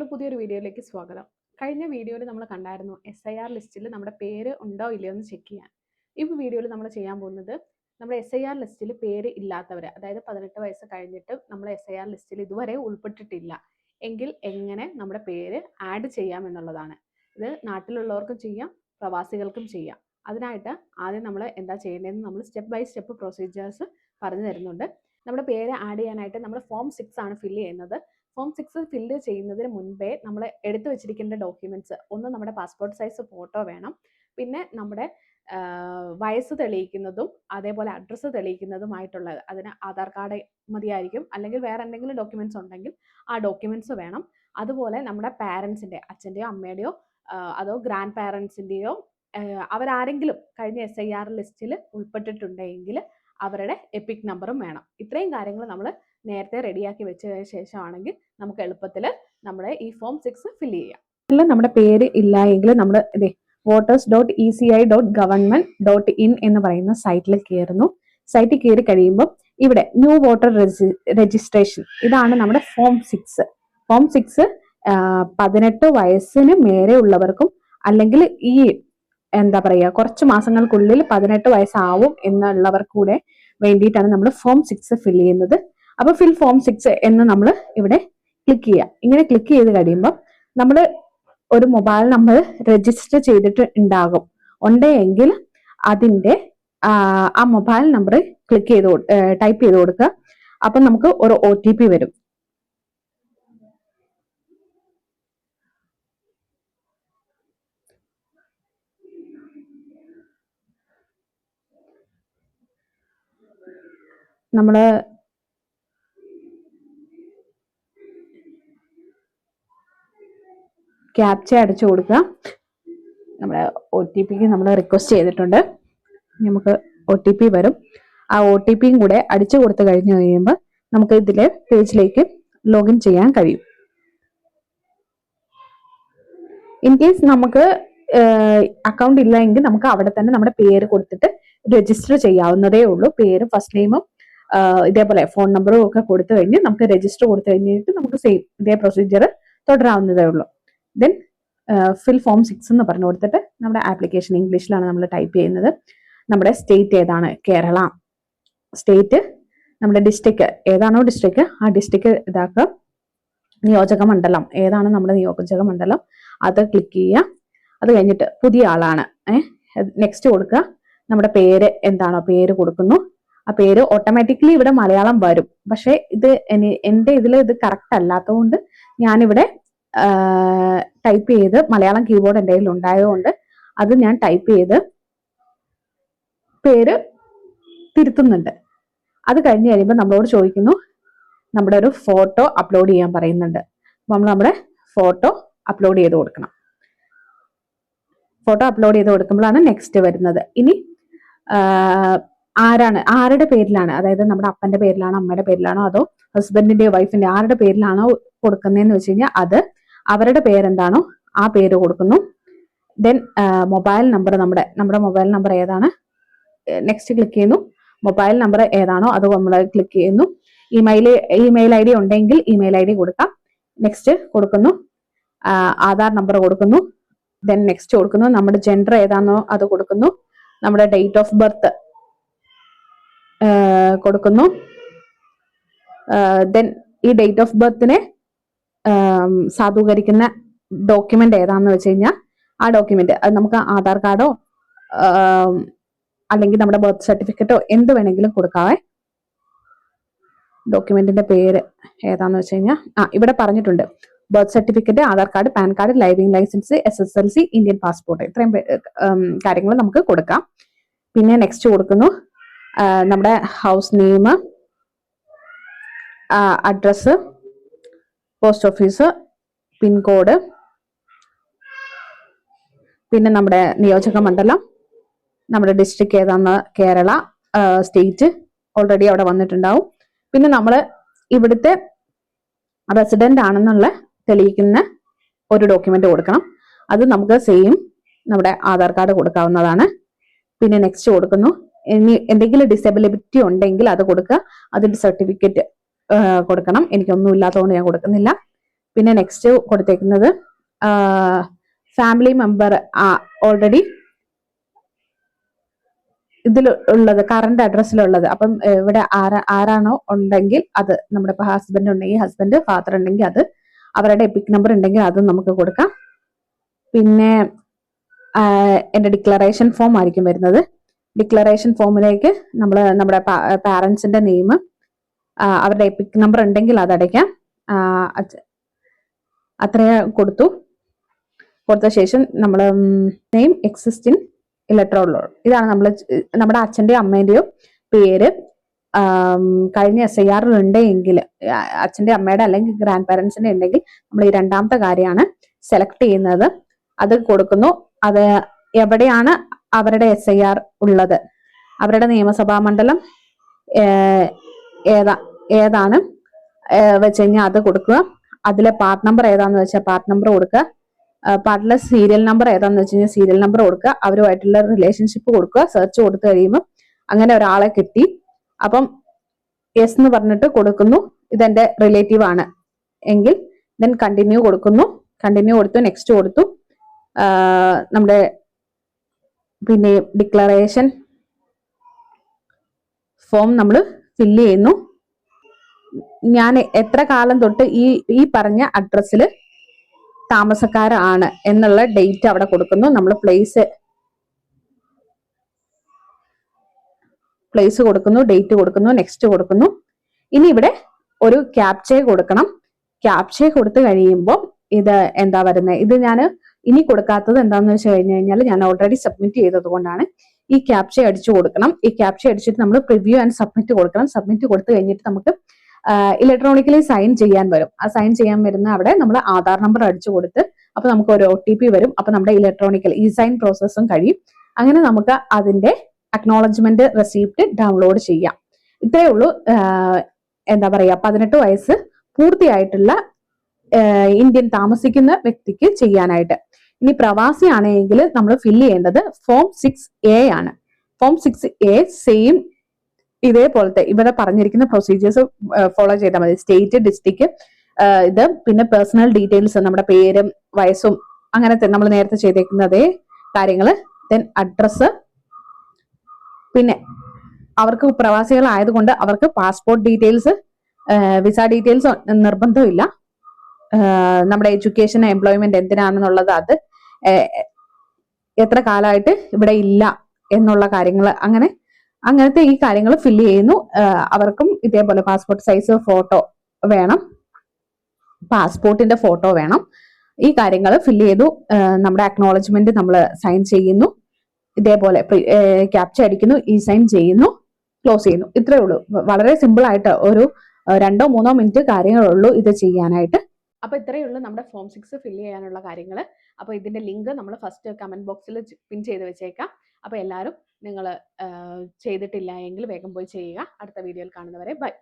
നമ്മുടെ പുതിയൊരു വീഡിയോയിലേക്ക് സ്വാഗതം. കഴിഞ്ഞ വീഡിയോയിൽ നമ്മൾ കണ്ടായിരുന്നു എസ് ഐ ആർ ലിസ്റ്റിൽ നമ്മുടെ പേര് ഉണ്ടോ ഇല്ലയോ എന്ന് ചെക്ക് ചെയ്യാൻ. ഈ വീഡിയോയിൽ നമ്മൾ ചെയ്യാൻ പോകുന്നത് നമ്മുടെ എസ് ഐ ആർ ലിസ്റ്റിൽ പേര് ഇല്ലാത്തവർ അതായത് പതിനെട്ട് വയസ്സ് കഴിഞ്ഞിട്ട് നമ്മൾ എസ് ഐ ആർ ലിസ്റ്റിൽ ഇതുവരെ ഉൾപ്പെട്ടിട്ടില്ല. എങ്കിൽ എങ്ങനെ നമ്മുടെ പേര് ആഡ് ചെയ്യാം എന്നുള്ളതാണ്. ഇത് നാട്ടിലുള്ളവർക്കും ചെയ്യാം പ്രവാസികൾക്കും ചെയ്യാം. അതിനായിട്ട് ആദ്യം നമ്മൾ എന്താ ചെയ്യേണ്ടതെന്ന് നമ്മൾ സ്റ്റെപ്പ് ബൈ സ്റ്റെപ്പ് പ്രൊസീജിയേഴ്സ് പറഞ്ഞു തരുന്നുണ്ട്. നമ്മുടെ പേര് ആഡ് ചെയ്യാനായിട്ട് നമ്മൾ ഫോം സിക്സ് ആണ് ഫില്ല് ചെയ്യുന്നത്. ഫോം സിക്സ് ഫില്ല് ചെയ്യുന്നതിന് മുൻപേ നമ്മൾ എടുത്തു വെച്ചിരിക്കേണ്ട ഡോക്യുമെന്റ്സ് ഒന്ന് നമ്മുടെ പാസ്പോർട്ട് സൈസ് ഫോട്ടോ വേണം. പിന്നെ നമ്മുടെ വയസ്സ് തെളിയിക്കുന്നതും അതേപോലെ അഡ്രസ്സ് തെളിയിക്കുന്നതുമായിട്ടുള്ളത് അതിന് ആധാർ കാർഡ് മതിയായിരിക്കും. അല്ലെങ്കിൽ വേറെ എന്തെങ്കിലും ഡോക്യുമെന്റ്സ് ഉണ്ടെങ്കിൽ ആ ഡോക്യുമെന്റ്സ് വേണം. അതുപോലെ നമ്മുടെ പാരൻസിന്റെ അച്ഛന്റെയോ അമ്മയുടെയോ അതോ ഗ്രാൻഡ് പാരൻസിന്റെയോ അവരാരെങ്കിലും കഴിഞ്ഞ എസ് ഐ ആർ ലിസ്റ്റിൽ ഉൾപ്പെട്ടിട്ടുണ്ടെങ്കിൽ അവരുടെ എപ്പിക് നമ്പറും വേണം. ഇത്രയും കാര്യങ്ങൾ നമ്മൾ നേരത്തെ റെഡിയാക്കി വെച്ചതിന് ശേഷമാണെങ്കിൽ നമുക്ക് എളുപ്പത്തിൽ നമ്മുടെ ഈ ഫോം സിക്സ് ഫില്ല് ചെയ്യാം. നമ്മുടെ പേര് ഇല്ല എങ്കിൽ നമ്മൾ ഇതേ voters dot E C I dot government dot in എന്ന് പറയുന്ന സൈറ്റിൽ കയറുന്നു സൈറ്റിൽ കയറി കഴിയുമ്പോൾ ഇവിടെ ന്യൂ വോട്ടർ രജിസ്ട്രേഷൻ ഇതാണ് നമ്മുടെ ഫോം സിക്സ് ഫോം സിക്സ് പതിനെട്ട് വയസ്സിന് മേലെ ഉള്ളവർക്കും അല്ലെങ്കിൽ ഈ എന്താ പറയുക കുറച്ച് മാസങ്ങൾക്കുള്ളിൽ പതിനെട്ട് വയസ്സാവും എന്നുള്ളവർക്ക് കൂടെ വേണ്ടിയിട്ടാണ് നമ്മൾ ഫോം സിക്സ് ഫിൽ ചെയ്യുന്നത്. അപ്പോൾ ഫിൽ ഫോം സിക്സ് എന്ന് നമ്മൾ ഇവിടെ ക്ലിക്ക് ചെയ്യുക. ഇങ്ങനെ ക്ലിക്ക് ചെയ്ത് കഴിയുമ്പോൾ നമ്മൾ ഒരു മൊബൈൽ നമ്പർ രജിസ്റ്റർ ചെയ്തിട്ട് ഉണ്ടാകും. ഉണ്ടെങ്കിൽ അതിന്റെ ആ, മൊബൈൽ നമ്പർ ക്ലിക്ക് ചെയ്ത് ടൈപ്പ് ചെയ്ത് കൊടുക്കുക. അപ്പൊ നമുക്ക് ഒരു ഒ ടി പി വരും. നമ്മൾ ക്യാപ്ച അടിച്ചു കൊടുക്കുക. നമ്മുടെ ഒ ടി പിക്ക് നമ്മൾ റിക്വസ്റ്റ് ചെയ്തിട്ടുണ്ട്. നമുക്ക് ഒ ടി പി വരും. ആ ഒ ടി പിയും കൂടെ അടിച്ചു കൊടുത്തു കഴിഞ്ഞു കഴിയുമ്പോൾ നമുക്ക് ഇതിലെ പേജിലേക്ക് ലോഗിൻ ചെയ്യാൻ കഴിയും. ഇൻ കേസ് നമുക്ക് അക്കൗണ്ട് ഇല്ല എങ്കിൽ നമുക്ക് അവിടെ തന്നെ നമ്മുടെ പേര് കൊടുത്തിട്ട് രജിസ്റ്റർ ചെയ്യാവുന്നതേ ഉള്ളൂ. പേര് ഫസ്റ്റ് നെയിമും ഇതേപോലെ ഫോൺ നമ്പറും ഒക്കെ കൊടുത്തു കഴിഞ്ഞ് നമുക്ക് രജിസ്റ്റർ കൊടുത്തു കഴിഞ്ഞിട്ട് നമുക്ക് സെയിം ഇതേ പ്രൊസീജിയർ തുടരാവുന്നതേ ഉള്ളൂ. ദെൻ ഫിൽ ഫോം സിക്സ് എന്ന് പറഞ്ഞു കൊടുത്തിട്ട് നമ്മുടെ ആപ്ലിക്കേഷൻ ഇംഗ്ലീഷിലാണ് നമ്മൾ ടൈപ്പ് ചെയ്യുന്നത്. നമ്മുടെ സ്റ്റേറ്റ് ഏതാണ്? കേരള. സ്റ്റേറ്റ് നമ്മുടെ ഡിസ്ട്രിക്ട് ഏതാണോ ഡിസ്ട്രിക്ട് ആ ഡിസ്ട്രിക്ട് ഇതാക്കുക. നിയോജക മണ്ഡലം. ഏതാണ് നമ്മുടെ നിയോജക മണ്ഡലം? അത് ക്ലിക്ക് ചെയ്യുക. അത് കഴിഞ്ഞിട്ട് പുതിയ ആളാണ്. നെക്സ്റ്റ് കൊടുക്കുക. നമ്മുടെ പേര് എന്താണോ? പേര് കൊടുക്കുന്നു. ആ പേര് ഓട്ടോമാറ്റിക്കലി ഇവിടെ മലയാളം വരും. പക്ഷേ ഇത് എന്റെ ഇതിൽ ഇത് കറക്റ്റ് അല്ലാത്തതുകൊണ്ട് ഞാനിവിടെ ടൈപ്പ് ചെയ്ത് മലയാളം കീബോർഡ് എന്റെ കയ്യിൽ ഉണ്ടായതുകൊണ്ട് അത് ഞാൻ ടൈപ്പ് ചെയ്ത് പേര് തിരുത്തുന്നുണ്ട്. അത് കഴിഞ്ഞ് കഴിയുമ്പോൾ നമ്മളോട് ചോദിക്കുന്നു നമ്മുടെ ഒരു ഫോട്ടോ അപ്ലോഡ് ചെയ്യാൻ പറയുന്നുണ്ട്. അപ്പൊ നമ്മൾ നമ്മുടെ ഫോട്ടോ അപ്ലോഡ് ചെയ്ത് കൊടുക്കണം. ഫോട്ടോ അപ്ലോഡ് ചെയ്ത് കൊടുക്കുമ്പോഴാണ് നെക്സ്റ്റ് വരുന്നത്. ഇനി ആരാണ് ആരുടെ പേരിലാണ്? അതായത് നമ്മുടെ അപ്പന്റെ പേരിലാണോ അമ്മയുടെ പേരിലാണോ അതോ ഹസ്ബൻഡിന്റെയോ വൈഫിന്റെ ആരുടെ പേരിലാണോ കൊടുക്കുന്നതെന്ന് വെച്ച് കഴിഞ്ഞാൽ അത് അവരുടെ പേരെന്താണോ ആ പേര് കൊടുക്കുന്നു. ദെൻ മൊബൈൽ നമ്പർ നമ്മുടെ നമ്മുടെ മൊബൈൽ നമ്പർ ഏതാണ്? നെക്സ്റ്റ് ക്ലിക്ക് ചെയ്യുന്നു. മൊബൈൽ നമ്പർ ഏതാണോ അത് നമ്മൾ ക്ലിക്ക് ചെയ്യുന്നു. ഇമെയിൽ ഇമെയിൽ ഐ ഡി ഉണ്ടെങ്കിൽ ഇമെയിൽ ഐ ഡി കൊടുക്കാം. നെക്സ്റ്റ് കൊടുക്കുന്നു. ആധാർ നമ്പർ കൊടുക്കുന്നു. ദെൻ നെക്സ്റ്റ് കൊടുക്കുന്നു. നമ്മുടെ ജെൻഡർ ഏതാണോ അത് കൊടുക്കുന്നു. നമ്മുടെ ഡേറ്റ് ഓഫ് ബർത്ത് കൊടുക്കുന്നു. ദെൻ ഈ ഡേറ്റ് ഓഫ് ബർത്തിനെ സാധൂകരിക്കുന്ന ഡോക്യുമെന്റ് ഏതാന്ന് വെച്ച് കഴിഞ്ഞാൽ ആ ഡോക്യുമെന്റ് അത് നമുക്ക് ആധാർ കാർഡോ അല്ലെങ്കിൽ നമ്മുടെ ബർത്ത് സർട്ടിഫിക്കറ്റോ എന്ത് വേണമെങ്കിലും കൊടുക്കാവേ. ഡോക്യുമെന്റിന്റെ പേര് ഏതാന്ന് വെച്ച് കഴിഞ്ഞാൽ ആ ഇവിടെ പറഞ്ഞിട്ടുണ്ട്. Birth certificate Aadhaar card pan card living licence S S L C Indian passport ഇത്രയും കാര്യങ്ങൾ നമുക്ക് കൊടുക്കാം. പിന്നെ നെക്സ്റ്റ് കൊടുക്കുന്നു നമ്മുടെ house name address post office pin code പിന്നെ നമ്മുടെ നിയോജക മണ്ഡലം നമ്മുടെ ഡിസ്ട്രിക്ട് ഏതാന്ന് കേരള സ്റ്റേറ്റ് ഓൾറെഡി അവിടെ വന്നിട്ടുണ്ടാവും. പിന്നെ നമ്മൾ ഇവിടുത്തെ റെസിഡന്റ് ആണെന്നുള്ള തെളിയിക്കുന്ന ഒരു ഡോക്യുമെന്റ് കൊടുക്കണം. അത് നമുക്ക് സെയിം നമ്മുടെ ആധാർ കാർഡ് കൊടുക്കാവുന്നതാണ്. പിന്നെ നെക്സ്റ്റ് കൊടുക്കുന്നു. ഇനി എന്തെങ്കിലും ഡിസബിലിറ്റി ഉണ്ടെങ്കിൽ അത് കൊടുക്കുക. അതിന്റെ സർട്ടിഫിക്കറ്റ് കൊടുക്കണം. എനിക്കൊന്നും ഇല്ലാത്തതുകൊണ്ട് ഞാൻ കൊടുക്കുന്നില്ല. പിന്നെ നെക്സ്റ്റ് കൊടുത്തേക്കുന്നത് ഫാമിലി മെമ്പർ ഓൾറെഡി ഇതിൽ ഉള്ളത് കറണ്ട് അഡ്രസ്സിലുള്ളത് അപ്പം ഇവിടെ ആരാ ആരാണോ ഉണ്ടെങ്കിൽ അത് നമ്മുടെ ഇപ്പൊ ഹസ്ബൻഡ് ഉണ്ടെങ്കിൽ ഹസ്ബൻഡ് ഫാദർ ഉണ്ടെങ്കിൽ അത് അവരുടെ എപ്പിക് നമ്പർ ഉണ്ടെങ്കിൽ അതും നമുക്ക് കൊടുക്കാം. പിന്നെ എന്റെ ഡിക്ലറേഷൻ ഫോം ആയിരിക്കും വരുന്നത്. ഡിക്ലറേഷൻ ഫോമിലേക്ക് നമ്മൾ നമ്മുടെ പാരൻസിന്റെ നെയിം അവരുടെ എപ്പിക് നമ്പർ ഉണ്ടെങ്കിൽ അത് അടയ്ക്കാം. അത്ര കൊടുത്തു. കൊടുത്ത ശേഷം നമ്മൾ നെയിം എക്സിസ്റ്റിൻ ഇലക്ട്രോളോ ഇതാണ് നമ്മൾ നമ്മുടെ അച്ഛന്റെയോ അമ്മേന്റെയോ പേര്. കഴിഞ്ഞ എസ് ഐ ആറിൽ ഉണ്ടെങ്കിൽ അച്ഛന്റെ അമ്മയുടെ അല്ലെങ്കിൽ ഗ്രാൻഡ് പാരൻസിന്റെ ഉണ്ടെങ്കിൽ നമ്മൾ ഈ രണ്ടാമത്തെ കാര്യമാണ് സെലക്ട് ചെയ്യുന്നത്. അത് കൊടുക്കുന്നു. അത് എവിടെയാണ് അവരുടെ എസ് ഐ ആർ ഉള്ളത്? അവരുടെ നിയമസഭാ മണ്ഡലം ഏതാ? ഏതാണ്? വെച്ച് കഴിഞ്ഞാൽ അത് കൊടുക്കുക. അതിലെ പാർട്ട് നമ്പർ ഏതാന്ന് വെച്ചാൽ പാർട്ട് നമ്പർ കൊടുക്കുക. പാർട്ടിലെ സീരിയൽ നമ്പർ ഏതാന്ന് വെച്ച് കഴിഞ്ഞാൽ സീരിയൽ നമ്പർ കൊടുക്കുക. അവരുമായിട്ടുള്ള റിലേഷൻഷിപ്പ് കൊടുക്കുക. സെർച്ച് കൊടുത്തു കഴിയുമ്പോൾ അങ്ങനെ ഒരാളെ കിട്ടി. അപ്പം യെസ് എന്ന് പറഞ്ഞിട്ട് കൊടുക്കുന്നു. ഇതെന്റെ റിലേറ്റീവ് ആണ്. എങ്കിൽ ദെൻ കണ്ടിന്യൂ കൊടുക്കുന്നു. കണ്ടിന്യൂ കൊടുത്തു നെക്സ്റ്റ് കൊടുത്തു. നമ്മുടെ പിന്നെ ഡിക്ലറേഷൻ ഫോം നമ്മൾ ഫില്ല് ചെയ്യുന്നു. ഞാൻ എത്ര കാലം തൊട്ട് ഈ ഈ പറഞ്ഞ അഡ്രസ്സിൽ താമസക്കാരാണ് എന്നുള്ള ഡേറ്റ് അവിടെ കൊടുക്കുന്നു. നമ്മൾ പ്ലേസ് പ്ലേസ് കൊടുക്കുന്നു ഡേറ്റ് കൊടുക്കുന്നു നെക്സ്റ്റ് കൊടുക്കുന്നു. ഇനി ഇവിടെ ഒരു ക്യാപ്ചേ കൊടുക്കണം. ക്യാപ്ചേ കൊടുത്തു കഴിയുമ്പോൾ ഇത് എന്താ വരുന്നത് ഇത് ഞാൻ ഇനി കൊടുക്കാത്തത് എന്താണെന്ന് വെച്ച് കഴിഞ്ഞു കഴിഞ്ഞാൽ ഞാൻ ഓൾറെഡി സബ്മിറ്റ് ചെയ്തതുകൊണ്ടാണ് ഈ ക്യാപ്ചേ അടിച്ചു കൊടുക്കണം. ഈ ക്യാപ്ചേ അടിച്ചിട്ട് നമ്മൾ പ്രിവ്യൂ ആൻഡ് സബ്മിറ്റ് കൊടുക്കണം. സബ്മിറ്റ് കൊടുത്തു കഴിഞ്ഞിട്ട് നമുക്ക് ഇലക്ട്രോണിക്കലി സൈൻ ചെയ്യാൻ വരും. ആ സൈൻ ചെയ്യാൻ വരുന്ന അവിടെ നമ്മൾ ആധാർ നമ്പർ അടിച്ചു കൊടുത്ത് അപ്പൊ നമുക്ക് ഒരു ഒ ടി പി വരും. അപ്പൊ നമ്മുടെ ഇലക്ട്രോണിക്കൽ ഇ സൈൻ പ്രോസസ്സും കഴിയും. അങ്ങനെ നമുക്ക് അതിന്റെ അക്നോളജ്മെന്റ് റെസിപ്റ്റ് ഡൗൺലോഡ് ചെയ്യാം. ഇത്രയേ ഉള്ളൂ. എന്താ പറയാ പതിനെട്ട് വയസ്സ് പൂർത്തിയായിട്ടുള്ള ഇന്ത്യൻ താമസിക്കുന്ന വ്യക്തിക്ക് ചെയ്യാനായിട്ട്. ഇനി പ്രവാസിയാണെങ്കിൽ നമ്മൾ ഫില്ല് ചെയ്യേണ്ടത് ഫോം സിക്സ് എ ആണ്. ഫോം സിക്സ് എ സെയിം ഇതേപോലത്തെ ഇവിടെ പറഞ്ഞിരിക്കുന്ന പ്രൊസീജിയേഴ്സ് ഫോളോ ചെയ്താൽ മതി. സ്റ്റേറ്റ് ഡിസ്ട്രിക്ട് ഇത് പിന്നെ പേഴ്സണൽ ഡീറ്റെയിൽസ് നമ്മുടെ പേരും വയസ്സും അങ്ങനത്തെ നമ്മൾ നേരത്തെ ചെയ്തേക്കുന്ന അതേ കാര്യങ്ങൾ. ദെൻ അഡ്രസ്സ് പിന്നെ അവർക്ക് പ്രവാസികളായതുകൊണ്ട് അവർക്ക് പാസ്പോർട്ട് ഡീറ്റെയിൽസ് വിസ ഡീറ്റെയിൽസ് നിർബന്ധമില്ല. നമ്മുടെ എഡ്യൂക്കേഷൻ എംപ്ലോയ്മെന്റ് എന്തിനാണെന്നുള്ളത് അത് എത്ര കാലമായിട്ട് ഇവിടെ ഇല്ല എന്നുള്ള കാര്യങ്ങൾ അങ്ങനെ അങ്ങനത്തെ ഈ കാര്യങ്ങൾ ഫില്ല് ചെയ്യുന്നു. അവർക്കും ഇതേപോലെ പാസ്പോർട്ട് സൈസ് ഫോട്ടോ വേണം. പാസ്പോർട്ടിന്റെ ഫോട്ടോ വേണം. ഈ കാര്യങ്ങൾ ഫില്ല് ചെയ്തു. നമ്മുടെ അക്നോളജ്മെന്റ് നമ്മൾ സൈൻ ചെയ്യുന്നു. ഇതേപോലെ ക്യാപ്ചർ അടിക്കുന്നു. ഈ സൈൻ ചെയ്യുന്നു. ക്ലോസ് ചെയ്യുന്നു. ഇത്രയേ ഉള്ളൂ. വളരെ സിമ്പിൾ ആയിട്ട് ഒരു രണ്ടോ മൂന്നോ മിനിറ്റ് കാര്യങ്ങളുള്ളൂ ഇത് ചെയ്യാനായിട്ട്. അപ്പൊ ഇത്രയേ ഉള്ളൂ നമ്മുടെ ഫോം സിക്സ് ഫില്ല് ചെയ്യാനുള്ള കാര്യങ്ങൾ അപ്പൊ ഇതിന്റെ ലിങ്ക് നമ്മൾ ഫസ്റ്റ് കമന്റ് ബോക്സിൽ പിൻ ചെയ്ത് വെച്ചേക്കാം. അപ്പൊ എല്ലാവരും നിങ്ങൾ ചെയ്തിട്ടില്ല എങ്കിൽ വേഗം പോയി ചെയ്യുക. അടുത്ത വീഡിയോയിൽ കാണുന്നവരെ ബൈ.